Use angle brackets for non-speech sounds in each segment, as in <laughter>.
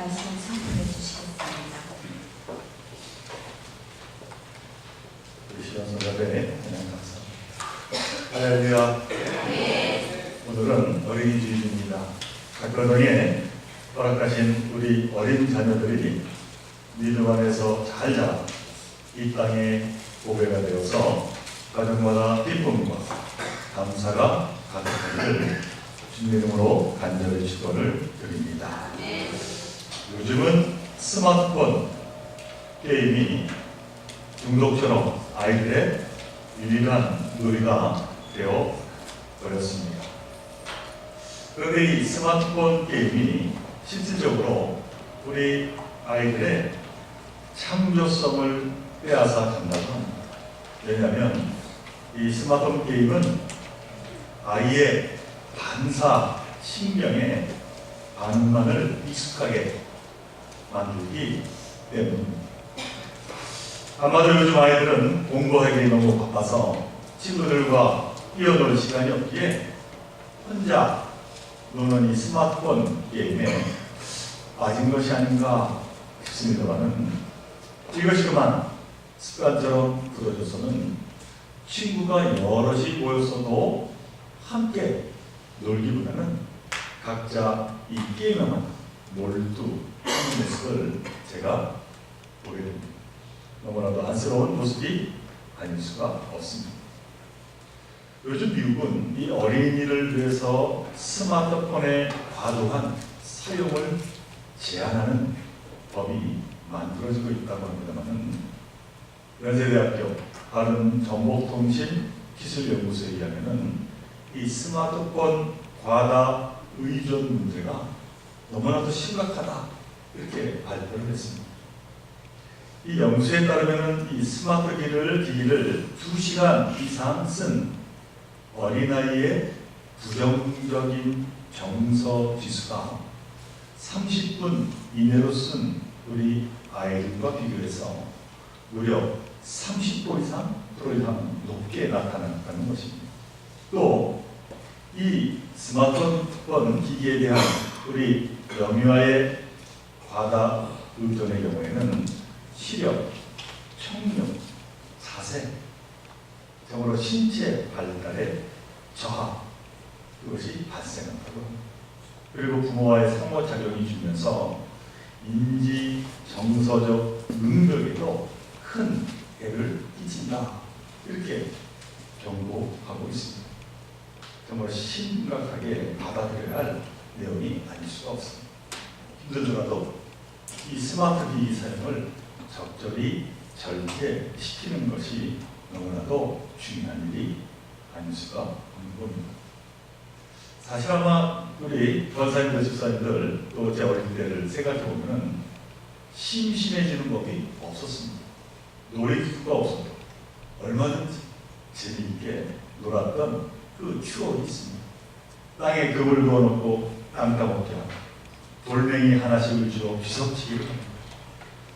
말씀 선포해 주시겠습니다. 우리 시간 성가대 그냥 감사합니다. 할렐루야. 오늘은 어린이 주일입니다. 각 가정에 허락하신 우리 어린 자녀들이 믿음 안에서 잘 자라 이 땅에 보배가 되어서 가정마다 기쁨과 감사가 가득하기를 주님 이름으로 간절히 축원을 드립니다. 요즘은 스마트폰 게임이 중독처럼 아이들의 유일한 놀이가 되어 버렸습니다. 그런데 이 스마트폰 게임이 실질적으로 우리 아이들의 창조성을 빼앗아 간다고 합니다. 왜냐하면 이 스마트폰 게임은 아이의 반사 신경에 반응만을 익숙하게 만들기 때문입니다. 아마도 요즘 아이들은 공부하기 너무 바빠서 친구들과 뛰어놀 시간이 없기에 혼자 노는 이 스마트폰 게임에 빠진 것이 아닌가 싶습니다만은 이것이 그만 습관처럼 굳어져서는 친구가 여럿이 모였어도 함께 놀기보다는 각자 이 게임에만 몰두 하는 모습을 제가 보게 됩니다. 너무나도 안쓰러운 모습이 아닐 수가 없습니다. 요즘 미국은 이 어린이를 위해서 스마트폰의 과도한 사용을 제한하는 법이 만들어지고 있다고 합니다만 연세대학교 바른정보통신기술연구소에 의하면 이 스마트폰 과다 의존 문제가 너무나도 심각하다 이렇게 발표를 했습니다. 이 연구소에 따르면 이 스마트 기를 기기를 2시간 이상 쓴 어린아이의 부정적인 정서 지수가 30분 이내로 쓴 우리 아이들과 비교해서 무려 30도 이상 프로 이상 높게 나타났다는 것입니다. 또 이 스마트폰 기기에 대한 우리 영유아의 과다 의존의 경우에는 시력, 청력, 자세, 정으로 신체 발달에 저하 그것이 발생한다고. 그리고 부모와의 상호작용이 주면서 인지 정서적 능력에도 큰 해를 끼친다 이렇게 경고하고 있습니다. 정말 심각하게 받아들여야 할 내용이 아닐 수가 없습니다. 힘들더라도 이 스마트 기기 사용을 적절히 절제시키는 것이 너무나도 중요한 일이 아닐 수가 없는 겁니다. 사실 아마 우리 권사님들, 집사님들 또 제 어릴 때를 생각해 보면 심심해지는 법이 없었습니다. 놀이기구가 없어도 얼마든지 재미있게 놀았던 그 추억이 있습니다. 땅에 금을 그어놓고 땅 따먹게 하고 돌멩이 하나씩을 주어 귀석치기를 합니다.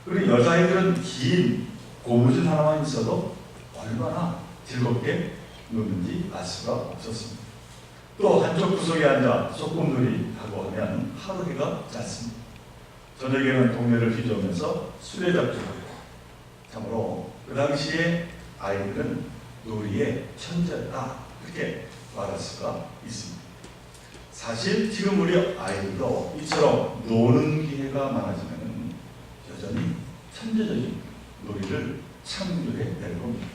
그리고 여자아이들은 긴 고무줄 하나만 있어도 얼마나 즐겁게 노는지 알 수가 없었습니다. 또 한쪽 구석에 앉아 소꿉놀이 하고 하면 하루 해가 짧습니다. 저녁에는 동네를 휘저으면서 수레잡기하고 참으로 그 당시에 아이들은 놀이의 천재다 이렇게 말할 수가 있습니다. 사실 지금 우리 아이들도 이처럼 노는 기회가 많아지면 여전히 천재적인 놀이를 창조해 낼 겁니다.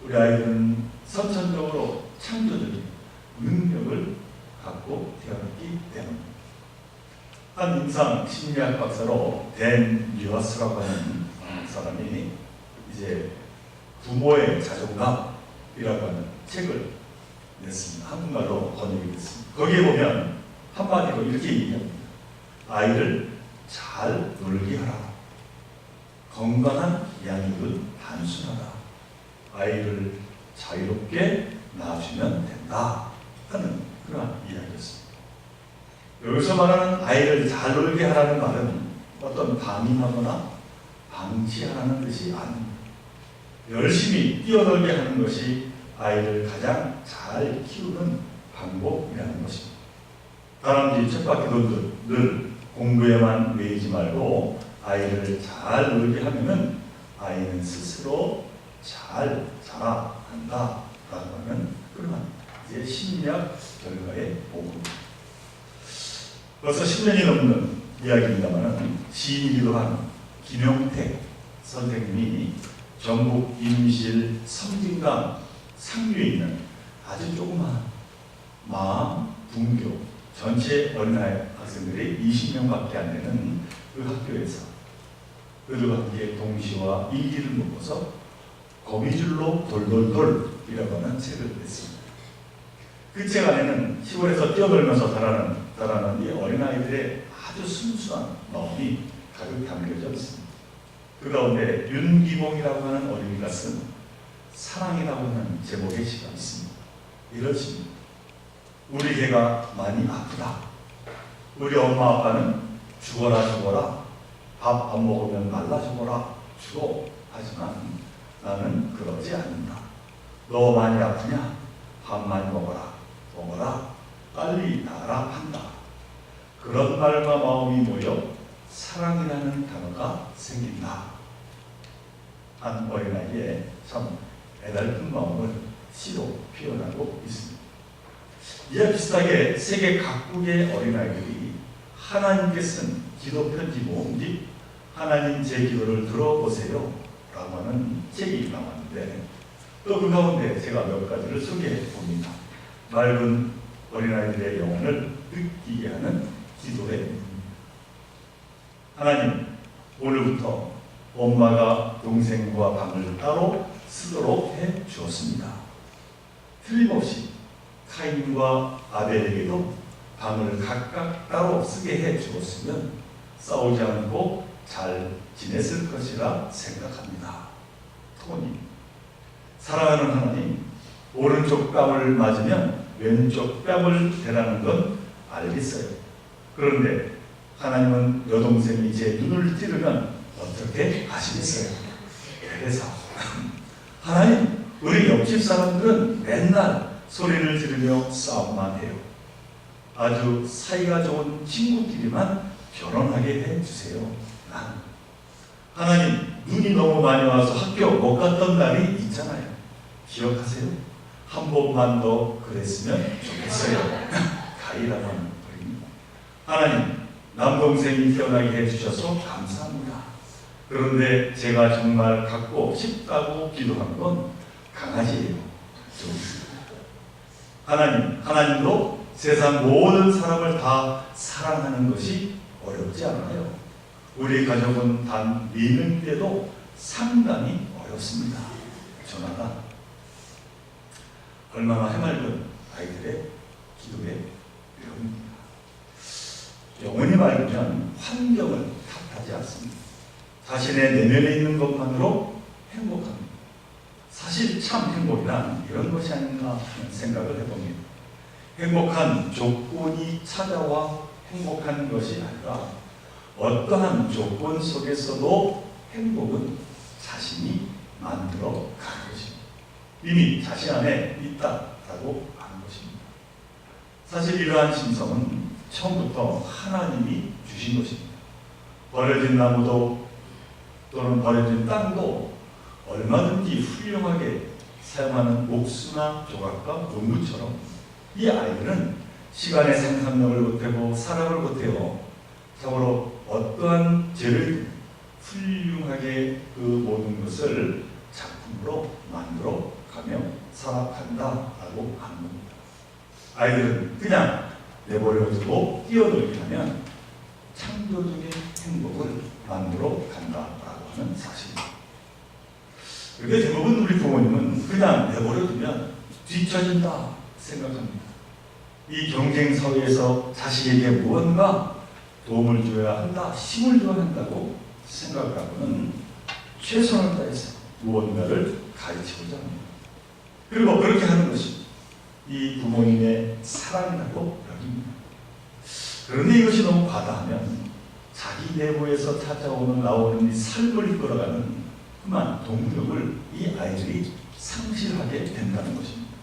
우리 아이들은 선천적으로 창조적인 능력을 갖고 태어났기 때문입니다. 한 임상 심리학 박사로 댄 뉴아스라고 하는 사람이 이제 부모의 자존감이라고 하는 책을 냈습니다. 한국말로 번역이 됐습니다. 거기에 보면 한마디로 이렇게 얘기합니다. 아이를 잘 놀게 하라. 건강한 양육은 단순하다. 아이를 자유롭게 놔주면 된다. 하는 그러한 이야기였습니다. 여기서 말하는 아이를 잘 놀게 하라는 말은 어떤 방임하거나 방치하라는 뜻이 아닙니다. 열심히 뛰어놀게 하는 것이 아이를 가장 잘 키우는 방법이라는 것입니다. 다람쥐 쳇바퀴 돌듯 늘 공부에만 매이지 말고 아이를 잘 놀게 하면은 아이는 스스로 잘 자라한다라고 하는 그런 이제 심리학 결과의 보고입니다. 벌써 10년이 넘는 이야기입니다만 시인이기도 한 김용택 선생님이 전북 임실 섬진강 상류에 있는 아주 조그마한 마음 분교 전체 어린아이 학생들이 20명밖에 안 되는 그 학교에서 함께 동시와 일기를 묶어서 거미줄로 돌돌돌이라고 하는 책을 냈습니다. 그 책 안에는 시골에서 뛰어놀면서 자라는, 자라는 이 어린아이들의 아주 순수한 마음이 가득 담겨져 있습니다. 그 가운데 윤기봉이라고 하는 어린이가 쓴 사랑이라고 하는 제목의 시가 있습니다. 이렇습니다. 우리 개가 많이 아프다. 우리 엄마 아빠는 죽어라 죽어라. 밥 안 먹으면 말라 죽어라. 죽어. 하지만 나는 그러지 않는다. 너 많이 아프냐? 밥 많이 먹어라. 먹어라. 빨리 나라 한다. 그런 말과 마음이 모여 사랑이라는 단어가 생긴다. 한 어린아이의 참 애달픈 마음을 시로 표현하고 있습니다. 이와 비슷하게 세계 각국의 어린아이들이 하나님께 쓴 기도 편지 모음집 하나님 제 기도를 들어보세요 라고 하는 책이 나왔는데 또 그 가운데 제가 몇 가지를 소개해 봅니다. 맑은 어린아이들의 영혼을 느끼게 하는 기도의. 하나님 오늘부터 엄마가 동생과 방을 따로 쓰도록 해 주었습니다. 틀림없이 카인과 아벨에게도 방을 각각 따로 쓰게 해 주었으면 싸우지 않고 잘 지냈을 것이라 생각합니다. 토니 사랑하는 하나님 오른쪽 뺨을 맞으면 왼쪽 뺨을 대라는 건 알겠어요. 그런데 하나님은 여동생이 제 눈을 찌르면 어떻게 하시겠어요? 그래서 하나님 우리 옆집 사람들은 맨날 소리를 지르며 싸움만 해요. 아주 사이가 좋은 친구끼리만 결혼하게 해주세요. 난 하나님 눈이 너무 많이 와서 학교 못 갔던 날이 있잖아요. 기억하세요? 한 번만 더 그랬으면 좋겠어요. <laughs> 가이라고 하는 어린입니다. 하나님 남동생이 태어나게 해주셔서 감사합니다. 그런데 제가 정말 갖고 싶다고 기도하는 건 강아지예요. 하나님, 하나님도 세상 모든 사람을 다 사랑하는 것이 어렵지 않아요. 우리 가족은 단 4명인데도 상당히 어렵습니다. 전화가 얼마나 해맑은 아이들의 기도의 위험입니다. 영혼이 맑으면 환경을 탓하지 않습니다. 자신의 내면에 있는 것만으로 행복합니다. 사실 참 행복이란 이런 것이 아닌가 하는 생각을 해봅니다. 행복한 조건이 찾아와 행복한 것이 아니라 어떠한 조건 속에서도 행복은 자신이 만들어 가는 것입니다. 이미 자신 안에 있다라고 하는 것입니다. 사실 이러한 심성은 처음부터 하나님이 주신 것입니다. 버려진 나무도 또는 버려진 땅도 얼마든지 훌륭하게 사용하는 옥수나 조각과 농구처럼 이 아이들은 시간의 생산력을 보태고 사랑을 보태어 참으로 어떠한 죄를 훌륭하게 그 모든 것을 작품으로 만들어 가며 살아간다라고 하는 겁니다. 아이들은 그냥 내버려두고 뛰어놀게 하면 창조적인 행복을 만들어 간다 하는 사실입니다. 그런데 대부분 우리 부모님은 그냥 내버려두면 뒤처진다 생각합니다. 이 경쟁 사회에서 자식에게 무언가 도움을 줘야 한다, 힘을 줘야 한다고 생각하고는 최선을 다해서 무언가를 가르치고자 합니다. 그리고 그렇게 하는 것이 이 부모님의 사랑이라고 여깁니다. 그런데 이것이 너무 과다하면 자기 내부에서 찾아오는 나오는 이 삶을 이끌어가는 그만 동력을 이 아이들이 상실하게 된다는 것입니다.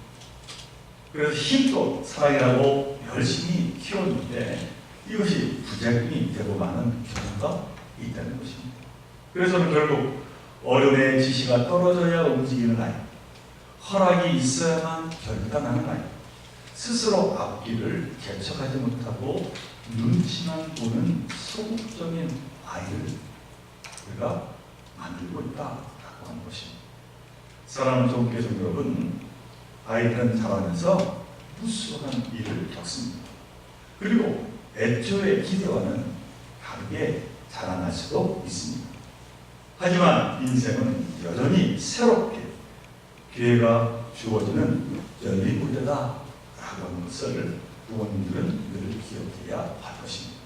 그래서 힘껏 사랑이라고 열심히 키웠는데 이것이 부작용이 되고 마는 경우가 있다는 것입니다. 그래서는 결국 어른의 지시가 떨어져야 움직이는 아이, 허락이 있어야만 결단하는 아이, 스스로 앞길을 개척하지 못하고 눈치만 보는 소극적인 아이를 우리가 만들고 있다라고 하는 것입니다. 사랑하는 종교종 여러분, 아이들은 자라면서 무수한 일을 겪습니다. 그리고 애초의 기대와는 다르게 자라날 수도 있습니다. 하지만 인생은 여전히 새롭게 기회가 주어지는 열린 무대다 라고 하는 것을 부모님들은 늘 기억해야 할 것입니다.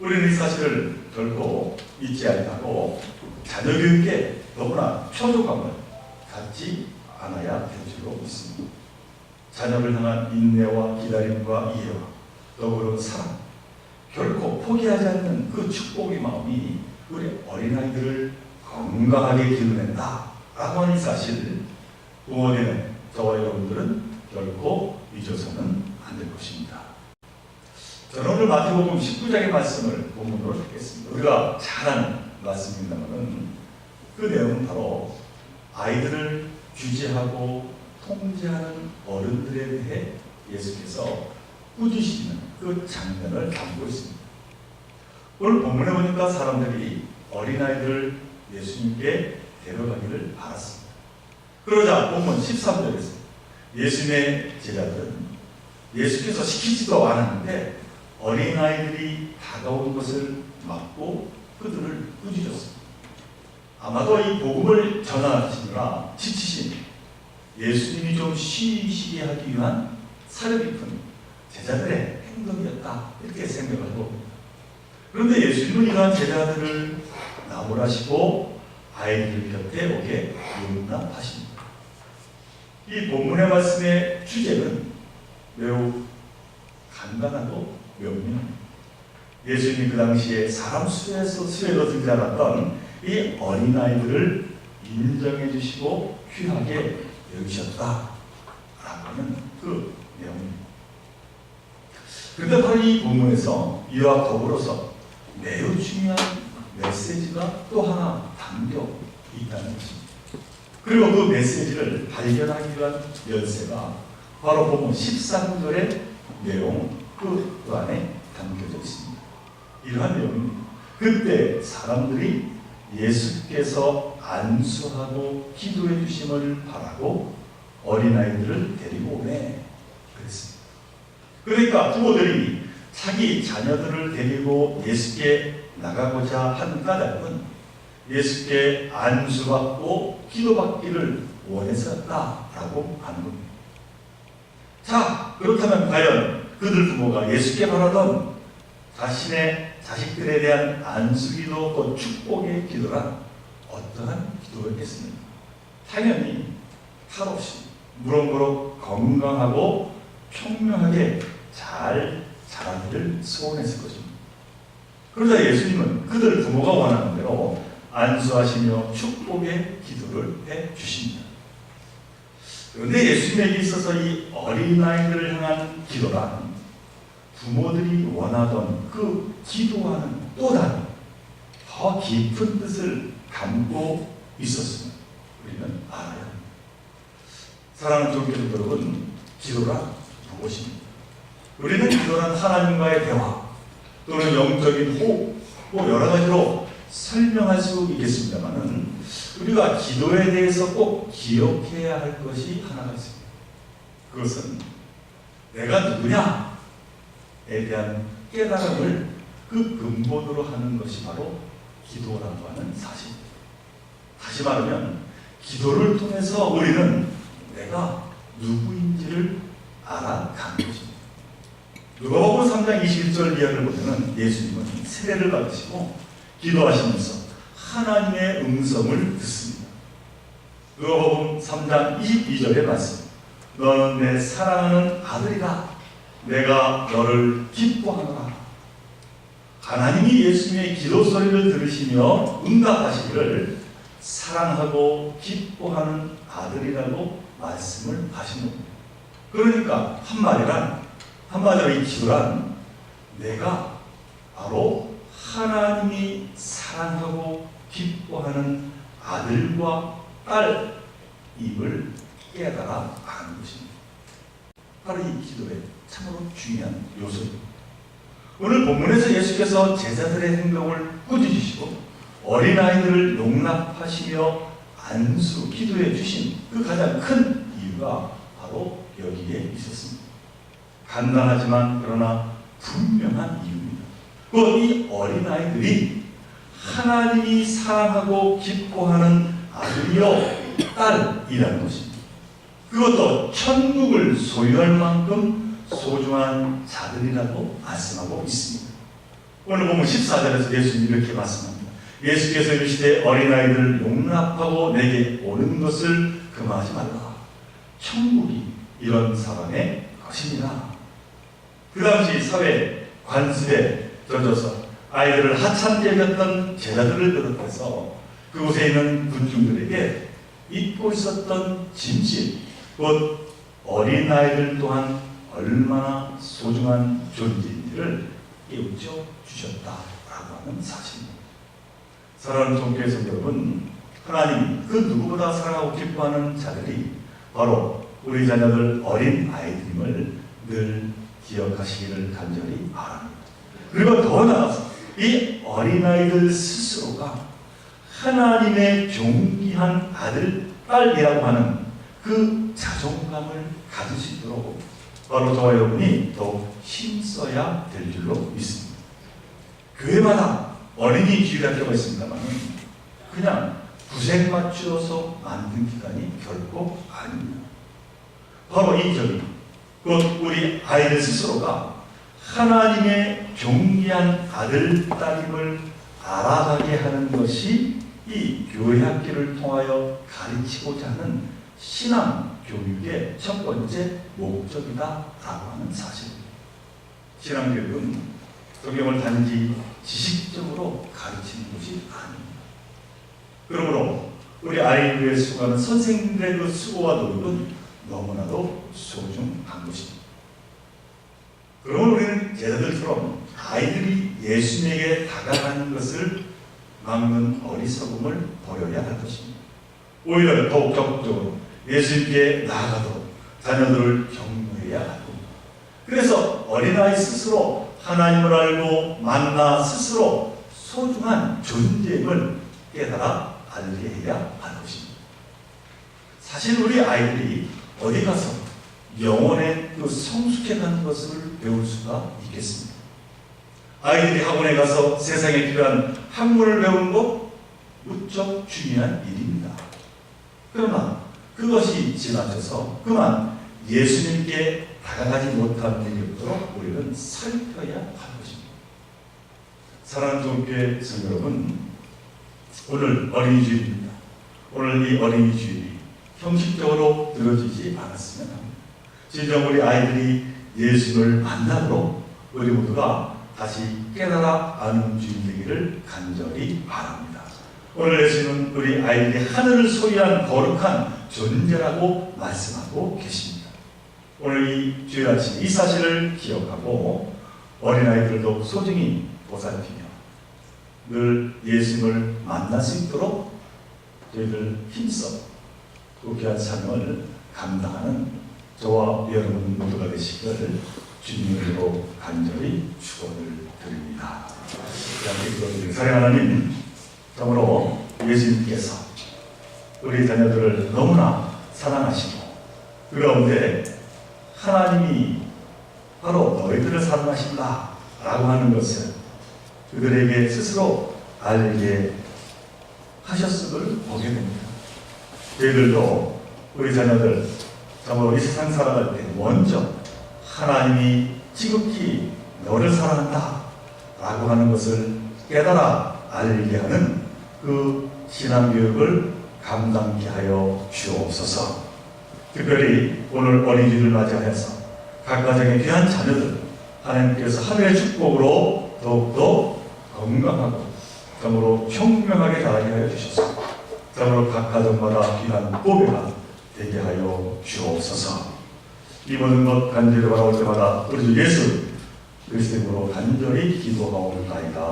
우리는 이 사실을 결코 잊지 아니하고 자녀 교육에 너무나 표적감을 갖지 않아야 될 줄로 믿습니다. 자녀를 향한 인내와 기다림과 이해와 더불어 사랑, 결코 포기하지 않는 그 축복의 마음이 우리 어린아이들을 건강하게 기르낸다 라고 하는 이 사실을 부모되는 저와 여러분들은 결코 잊어서는 안 될 것입니다. 오늘 마태복음 19장의 말씀을 본문으로 듣겠습니다. 우리가 잘 아는 말씀입니다만은 그 내용은 바로 아이들을 규제하고 통제하는 어른들에 대해 예수께서 꾸짖으시는 그 장면을 담고 있습니다. 오늘 본문에 보니까 사람들이 어린아이들을 예수님께 데려가기를 바랐습니다. 그러자 본문 13절에서 예수님의 제자들은 예수께서 시키지도 않았는데 어린아이들이 다가온 것을 막고 그들을 꾸짖었습니다. 아마도 이 복음을 전하시느라 지치신 예수님이 좀 쉬시게 하기 위한 사려 깊은 제자들의 행동이었다 이렇게 생각을 해봅니다. 그런데 예수님은 이러한 제자들을 나무라시고 아이들 곁에 오게 용납하십니다. 이 본문의 말씀의 주제는 매우 간단하고 명료합니다. 예수님이 그 당시에 사람 수에서 수에도 등장했던 이 어린아이들을 인정해 주시고 귀하게 여기셨다라고 하는 그 내용입니다. 그런데 바로 이 본문에서 이와 더불어서 매우 중요한 메시지가 또 하나 담겨 있다는 것입니다. 그리고 그 메시지를 발견하기 위한 열쇠가 바로 본문 13절의 내용 그, 그 안에 담겨져 있습니다. 이러한 내용입니다. 그때 사람들이 예수께서 안수하고 기도해 주심을 바라고 어린아이들을 데리고 오네 그랬습니다. 그러니까 부모들이 자기 자녀들을 데리고 예수께 나가고자 한 까닭은 예수께 안수받고 기도받기를 원해서였다라고 하는 겁니다. 자, 그렇다면 과연 그들 부모가 예수께 바라던 자신의 자식들에 대한 안수기도 또 축복의 기도란 어떠한 기도였겠습니까? 당연히 탈 없이 무럭무럭 건강하고 평명하게 잘 자라기를 소원했을 것입니다. 그러자 예수님은 그들 부모가 원하는 대로 안수하시며 축복의 기도를 해 주십니다. 그런데 예수님에게 있어서 이 어린아이들을 향한 기도란 부모들이 원하던 그 기도와는 또 다른 더 깊은 뜻을 담고 있었음을 우리는 알아야. 사랑하는 종교들 여러분, 기도란 무엇입니까? 우리는 기도란 하나님과의 대화 또는 영적인 호흡 뭐 여러 가지로 설명할 수 있겠습니다만은 우리가 기도에 대해서 꼭 기억해야 할 것이 하나가 있습니다. 그것은 내가 누구냐에 대한 깨달음을 그 근본으로 하는 것이 바로 기도라고 하는 사실입니다. 다시 말하면 기도를 통해서 우리는 내가 누구인지를 알아가는 것입니다. 누가복음 3장 21절 이하를 보면 예수님은 세례를 받으시고 기도하시면서 하나님의 음성을 듣습니다. 누가복음 3장 22절의 말씀. 너는 내 사랑하는 아들이라. 내가 너를 기뻐하노라. 하나님이 예수님의 기도 소리를 들으시며 응답하시기를 사랑하고 기뻐하는 아들이라고 말씀을 하신 겁니다. 그러니까 한마디란 한마디로 이 기도란 내가 바로 하나님이 사랑하고 기뻐하는 아들과 딸임을 깨달아 아는 것입니다. 바로 이 기도의 참으로 중요한 요소입니다. 오늘 본문에서 예수께서 제자들의 행동을 꾸짖으시고 어린아이들을 용납하시며 안수 기도해 주신 그 가장 큰 이유가 바로 여기에 있었습니다. 간단하지만 그러나 분명한 이유입니다. 그이 어린아이들이 하나님이 사랑하고 기뻐하는 아들이요 딸이라는 것입니다. 그것도 천국을 소유할 만큼 소중한 자들이라고 말씀하고 있습니다. 오늘 보면 14절에서 예수님이 이렇게 말씀합니다. 예수께서 이르시되 어린아이들을 용납하고 내게 오는 것을 금하지 말라. 천국이 이런 사람의 것입니다. 그 당시 사회 관습에 젖어서 아이들을 하찮게 여겼던 제자들을 비롯해서 그곳에 있는 군중들에게 잊고 있었던 진실, 곧 어린아이들 또한 얼마나 소중한 존재인지를 깨우쳐 주셨다라고 하는 사실입니다. 사랑하는 종교의 여러분, 하나님 그 누구보다 사랑하고 기뻐하는 자들이 바로 우리 자녀들 어린 아이들임을 늘 기억하시기를 간절히 바랍니다. 그리고 더 나아가서 이 어린아이들 스스로가 하나님의 존귀한 아들, 딸이라고 하는 그 자존감을 가질 수 있도록 바로 저와 여러분이 더욱 힘써야 될 줄로 믿습니다. 교회마다 어린이 주일학교가 있습니다만 그냥 구색 맞추어서 만든 기관이 결코 아닙니다. 바로 이 점이 곧 우리 아이들 스스로가 하나님의 존귀한 아들, 딸임을 알아가게 하는 것이 이 교회 학교를 통하여 가르치고자 하는 신앙 교육의 첫 번째 목적이다라고 하는 사실입니다. 신앙 교육은 성경을 단지 지식적으로 가르치는 것이 아닙니다. 그러므로 우리 위해 수고하는 선생님들의 그 수고와 노력은 너무나도 소중한 것입니다. 그러면 우리는 제자들처럼 아이들이 예수님에게 다가가는 것을 막는 어리석음을 버려야 할 것입니다. 오히려 더욱 적극적으로 예수님께 나아가도록 자녀들을 할 겁니다. 그래서 어린아이 스스로 하나님을 알고 만나 스스로 소중한 존재임을 깨달아 알게 해야 할 것입니다. 사실 우리 아이들이 어디 가서 영혼의 그 성숙해가는 것을 배울 수가 있겠습니다. 아이들이 학원에 가서 세상에 필요한 학문을 배우는 것 무척 중요한 일입니다. 그러나 그것이 지나쳐서 그만 예수님께 다가가지 못하는 일이 없도록 우리는 살펴야 할 것입니다. 사랑하는 종교의 성 여러분, 오늘 어린이 주일입니다. 오늘 이 어린이 주일이 형식적으로 늘어지지 않았으면 합니다. 진정 우리 아이들이 예수를 만나도록 우리 모두가 다시 깨달아 아는 주인 되기를 간절히 바랍니다. 오늘 예수는 우리 아이들이 하늘을 소유한 거룩한 존재라고 말씀하고 계십니다. 오늘 이 주일 아침 이 사실을 기억하고 어린아이들도 소중히 보살피며 늘 예수님을 만날 수 있도록 저희들 힘써 그 귀한 사명을 감당하는 저와 여러분 모두가 되시기를 주님으로 간절히 축원을 드립니다. 사랑 하나님, 참으로 예수님께서 우리 자녀들을 너무나 사랑하시고 그 가운데 하나님이 바로 너희들을 사랑하신다 라고 하는 것을 그들에게 스스로 알게 하셨음을 보게 됩니다. 저희들도 우리 자녀들 참으로 이 세상 살아갈 때 먼저 하나님이 지극히 너를 사랑한다 라고 하는 것을 깨달아 알게 하는 그 신앙교육을 감당케 하여 주옵소서. 특별히 오늘 어린이를 맞이하여서 각 가정의 귀한 자녀들 하나님께서 하늘의 축복으로 더욱더 건강하고 참으로 총명하게 자라게 하여 주셔서 참으로 각 가정마다 귀한 보배가 되게 하여 주옵소서 이 모든 것 간절히 바라올 때마다 우리 주 예수 그리스도로 간절히 기도하옵나이다.